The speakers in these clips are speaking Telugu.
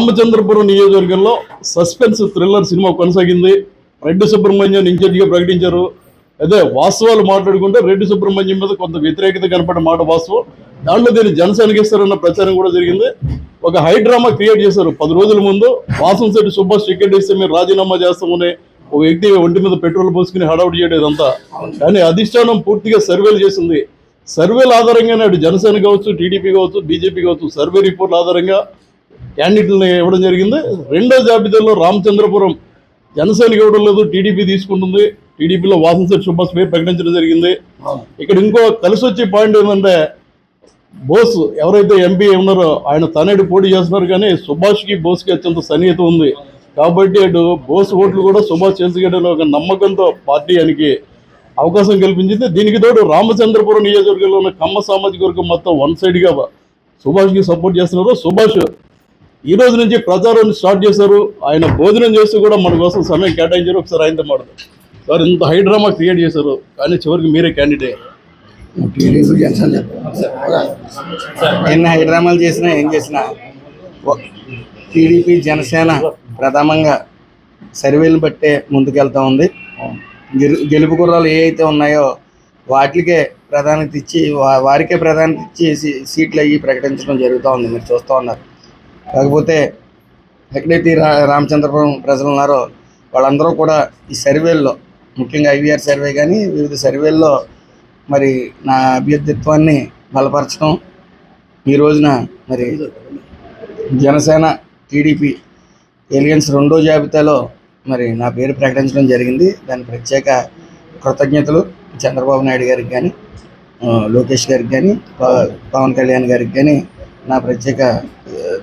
రామచంద్రపురం నియోజకవర్గంలో సస్పెన్స్ థ్రిల్లర్ సినిమా కొనసాగింది. రెడ్డి సుబ్రహ్మణ్యం ఇన్ఛార్జిగా ప్రకటించారు. అదే వాస్తవాలు మాట్లాడుకుంటే రెడ్డి సుబ్రహ్మణ్యం మీద కొంత వ్యతిరేకత కనపడిన మాట వాస్తవం. దాంట్లో దీన్ని జనసేనకి ఇస్తారన్న ప్రచారం కూడా జరిగింది. ఒక హై డ్రామా క్రియేట్ చేశారు పది రోజుల ముందు. వాసం శెట్టి సుభాష్ టికెట్ ఇస్తే మీరు రాజీనామా చేస్తామని ఒక వ్యక్తి ఒంటి మీద పెట్రోల్ పోసుకుని హడావుడి చేయడం ఇదంతా. కానీ అధిష్టానం పూర్తిగా సర్వేలు చేసింది. సర్వేల ఆధారంగానే అటు జనసేన కావచ్చు టీడీపీ కావచ్చు బీజేపీ కావచ్చు సర్వే రిపోర్ట్ల ఆధారంగా క్యాండిడేట్లను ఇవ్వడం జరిగింది. రెండో జాబితాలో రామచంద్రపురం జనసేనకి ఇవ్వడం లేదు. టీడీపీ తీసుకుంటుంది. టీడీపీలో వాసంశెట్టి సుభాష్ పేరు ప్రకటించడం జరిగింది. ఇక్కడ ఇంకో కలిసి వచ్చే పాయింట్ ఏంటంటే బోస్ ఎవరైతే ఎంపీ ఉన్నారో ఆయన తనేడు పోటీ చేస్తున్నారు కానీ సుభాష్కి బోస్కి అత్యంత సన్నిహితం ఉంది. కాబట్టి అటు బోస్ ఓట్లు కూడా సుభాష్ చేసుకెళ్ళిన ఒక నమ్మకంతో పార్టీ ఆయనకి అవకాశం కల్పించింది. దీనికి తోడు రామచంద్రపురం నియోజకవర్గంలో ఉన్న కమ్మ సామాజిక వర్గం మొత్తం వన్ సైడ్గా సుభాష్కి సపోర్ట్ చేస్తున్నారు. సుభాష్ ఈ రోజు నుంచి ప్రచారం స్టార్ట్ చేశారు. ఆయన భోజనం చేస్తూ కూడా మన కోసం సమయం కేటాయించారు. ఒకసారి ఆయనతో మాట్లాడు సార్ ఇంత హైడ్రామా క్రియేట్ చేశారు. కానీ చివరికి మీరే క్యాండిడేట్. ఎన్ని హైడ్రామాలు చేసినా ఏం చేసినా టీడీపీ జనసేన ప్రథమంగా సర్వేలు బట్టే ముందుకెళ్తా ఉంది. గెలు గెలుపు గుర్రాలు ఏ అయితే ఉన్నాయో వాటికే ప్రాధాన్యత ఇచ్చి వారికే ప్రాధాన్యత ఇచ్చి సీట్లు అయ్యి ప్రకటించడం జరుగుతూ ఉంది. మీరు చూస్తూ ఉన్నారు. కాకపోతే ఎక్కడైతే రా రామచంద్రపురం ప్రజలు ఉన్నారో వాళ్ళందరూ కూడా ఈ సర్వేల్లో ముఖ్యంగా ఐవీఆర్ సర్వే కానీ వివిధ సర్వేల్లో మరి నా అభ్యర్థిత్వాన్ని బలపరచడం ఈ రోజున మరి జనసేన టీడీపీ ఎలియన్స్ రెండో జాబితాలో మరి నా పేరు ప్రకటించడం జరిగింది. దాని ప్రత్యేక కృతజ్ఞతలు చంద్రబాబు నాయుడు గారికి కానీ లోకేష్ గారికి కానీ ప- పవన్ కళ్యాణ్ గారికి కానీ నా ప్రత్యేక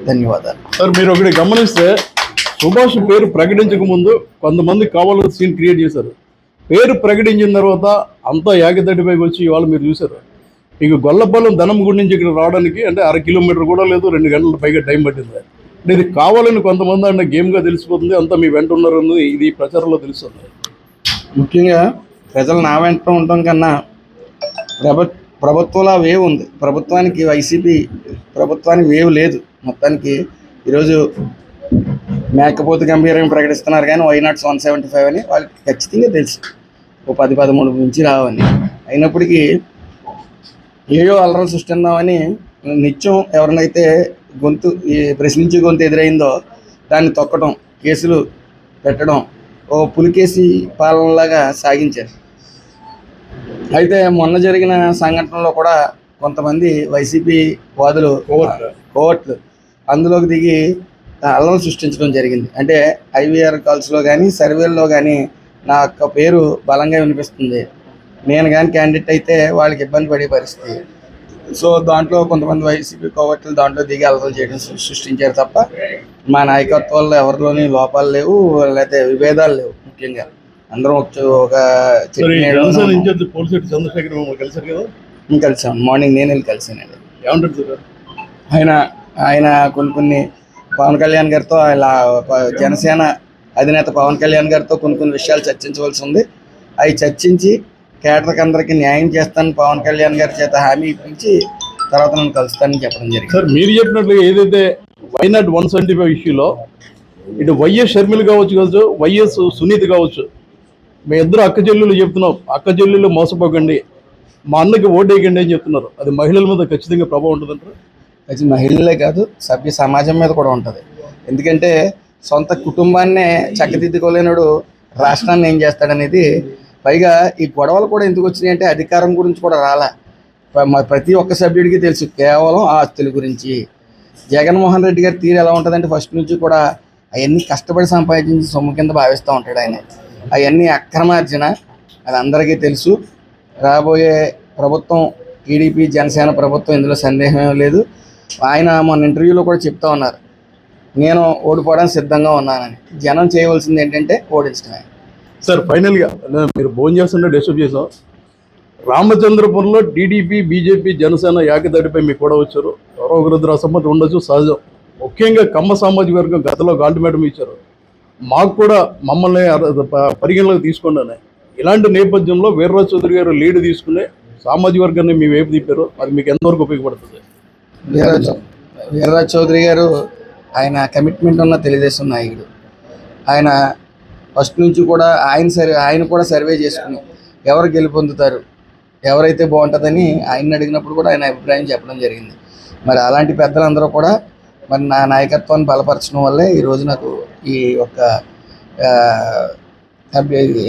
ధన్యవాదాలు. సార్ మీరు ఒకటి గమనిస్తే సుభాష్ పేరు ప్రకటించక ముందు కొంతమంది కావాలని సీన్ క్రియేట్ చేశారు. పేరు ప్రకటించిన తర్వాత అంతా ఏకతటిపైకి వచ్చి ఇవాళ మీరు చూశారు. ఇక గొల్లపాలెం ధనం గుడి నుంచి ఇక్కడ రావడానికి అంటే అర కిలోమీటర్ కూడా లేదు రెండు గంటల పైగా టైం పట్టింది. అంటే ఇది కావాలని కొంతమంది అంటే గేమ్గా తెలిసిపోతుంది అంతా మీ వెంట ఉన్నారు ఇది ప్రచారంలో తెలుస్తుంది. ముఖ్యంగా ప్రజలు నా వెంట ఉండటం కన్నా ప్రభు ప్రభుత్వంలో వేవ్ ఉంది. ప్రభుత్వానికి వైసీపీ ప్రభుత్వానికి వేవ్ లేదు. మొత్తానికి ఈరోజు మేకపోతు గంభీరంగా ప్రకటిస్తున్నారు కానీ why nots one seventy five అని వాళ్ళకి ఖచ్చితంగా తెలుసు. ఓ పది పదమూడు నుంచి రావని. అయినప్పటికీ ఏయో అలరలు సృష్టిందామని నిత్యం ఎవరినైతే గొంతు ప్రశ్నించి ప్రశ్నించే గొంతు ఎదురైందో దాన్ని తొక్కడం కేసులు పెట్టడం ఓ పులికేసి పాలనలాగా సాగించారు. అయితే మొన్న జరిగిన సంఘటనలో కూడా కొంతమంది వైసీపీ వాదులు కోవర్ట్. కోవట్లు అందులోకి దిగి అల్లం సృష్టించడం జరిగింది. అంటే ఐవీఆర్ కాల్స్లో కానీ సర్వేల్లో కానీ నా యొక్క పేరు బలంగా వినిపిస్తుంది. నేను కానీ క్యాండిడేట్ అయితే వాళ్ళకి ఇబ్బంది పడే పరిస్థితి. సో దాంట్లో కొంతమంది వైసీపీ కోవట్లు దాంట్లో దిగి అల్లలు చేయడం సృష్టించారు తప్ప మా నాయకత్వాల్లో ఎవరిలోని లోపాలు లేవు లేకపోతే విభేదాలు లేవు ముఖ్యంగా. అందరం ఒక. ఇన్ఛార్జ్ చంద్రశేఖర్ మిమ్మల్ని కదా? కలిసాం. మార్నింగ్ నేను వెళ్ళి కలిసానండి. ఏమంటారు సార్ ఆయన ఆయన కొన్ని కొన్ని పవన్ కళ్యాణ్ గారితో ఇలా జనసేన అధినేత పవన్ కళ్యాణ్ గారితో కొన్ని కొన్ని విషయాలు చర్చించవలసి ఉంది. అవి చర్చించి కేటర్కి అందరికీ న్యాయం చేస్తానని పవన్ కళ్యాణ్ గారి చేత హామీ ఇప్పించి తర్వాత నన్ను కలుస్తానని చెప్పడం జరిగింది. సార్ మీరు చెప్పినట్లుగా ఏదైతే వైనాట్ వన్ సెవెంటీ ఫైవ్ ఇష్యూలో ఇటు వైఎస్ షర్మిల కావచ్చు కావచ్చు వైఎస్ సునీత్ కావచ్చు మీ ఇద్దరు అక్క చెల్లెలు చెప్తున్నాం. అక్క చెల్లెలు మోసపోకండి. మా అన్నకి ఓటేయకండి అని చెప్తున్నారు. అది మహిళల మీద ఖచ్చితంగా ప్రభావం ఉంటుందంటారు? అది మహిళలే కాదు సభ్య సమాజం మీద కూడా ఉంటుంది. ఎందుకంటే సొంత కుటుంబాన్నే చక్కదిద్దుకోలేనుడు రాష్ట్రాన్ని ఏం చేస్తాడనేది పైగా ఈ గొడవలు కూడా ఎందుకు వచ్చినాయి అంటే అధికారం గురించి కూడా రాలే. ప్రతి ఒక్క సభ్యుడికి తెలుసు కేవలం ఆస్తుల గురించి. జగన్మోహన్ రెడ్డి గారి తీరు ఎలా ఉంటుందంటే ఫస్ట్ నుంచి కూడా అవన్నీ కష్టపడి సంపాదించి సొమ్ము కింద భావిస్తూ ఉంటాడు ఆయన. అవన్నీ అక్రమార్జన. అది అందరికీ తెలుసు. రాబోయే ప్రభుత్వం టీడీపీ జనసేన ప్రభుత్వం ఇందులో సందేహం లేదు. ఆయన మొన్న ఇంటర్వ్యూలో కూడా చెప్తా ఉన్నారు. నేను ఓడిపోవడానికి సిద్ధంగా ఉన్నానని. జనం చేయవలసింది ఏంటంటే ఓడించడమే. సార్ ఫైనల్గా మీరు భోజనం చేస్తుంటే డిస్టర్బ్ చేసాం రామచంద్రపురంలో టీడీపీ బీజేపీ జనసేన ఏకదాటిపై మీకు కూడా వచ్చారు. ఎవరో ఒకరిద్దరు అసమ్మతి ఉండొచ్చు సహజం. ముఖ్యంగా కమ్మ సామాజిక వర్గం గతంలో గాల్టిమేటం ఇచ్చారు. మాకు కూడా మమ్మల్ని పరిగణలోకి తీసుకోండి ఇలాంటి నేపథ్యంలో వీర్రాజ్ చౌదరి గారు లీడ్ తీసుకునే సామాజిక వర్గాన్ని మీ వైపు తిప్పారు. అది మీకు ఎంతవరకు ఉపయోగపడుతుంది? వీర్రాజ్ వీర్రాజ్ చౌదరి గారు ఆయన కమిట్మెంట్ ఉన్న తెలుగుదేశం నాయకుడు. ఆయన ఫస్ట్ నుంచి కూడా ఆయన సర్వే ఆయన కూడా సర్వే చేసుకుని ఎవరు గెలుపొందుతారు ఎవరైతే బాగుంటుందని ఆయన అడిగినప్పుడు కూడా ఆయన అభిప్రాయం చెప్పడం జరిగింది. మరి అలాంటి పెద్దలందరూ కూడా మరి నా నాయకత్వాన్ని బలపరచడం వల్లే ఈరోజు నాకు ఈ యొక్క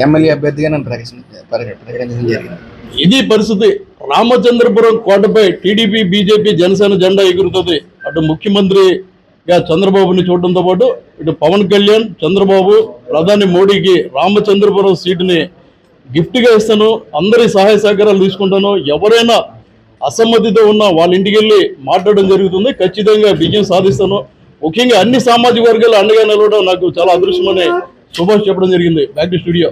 ఎమ్మెల్యే అభ్యర్థిగా నన్ను ప్రకటించడం జరిగింది. ఇది పరిస్థితి. రామచంద్రపురం కోటపై టీడీపీ బీజేపీ జనసేన జెండా ఎగురుతుంది. అటు ముఖ్యమంత్రిగా చంద్రబాబుని చూడడంతో పాటు ఇటు పవన్ కళ్యాణ్ చంద్రబాబు ప్రధాని మోడీకి రామచంద్రపురం సీటుని గిఫ్ట్గా ఇస్తాను. అందరి సహాయ సహకారాలు తీసుకుంటాను. ఎవరైనా అసమ్మతితో ఉన్న వాళ్ళ ఇంటికి వెళ్ళి మాట్లాడడం జరుగుతుంది. ఖచ్చితంగా విజయం సాధిస్తాను. ముఖ్యంగా అన్ని సామాజిక వర్గాలు అండగా నిలవడం నాకు చాలా అదృష్టమని సుభాష్ చెప్పడం జరిగింది. Back to studio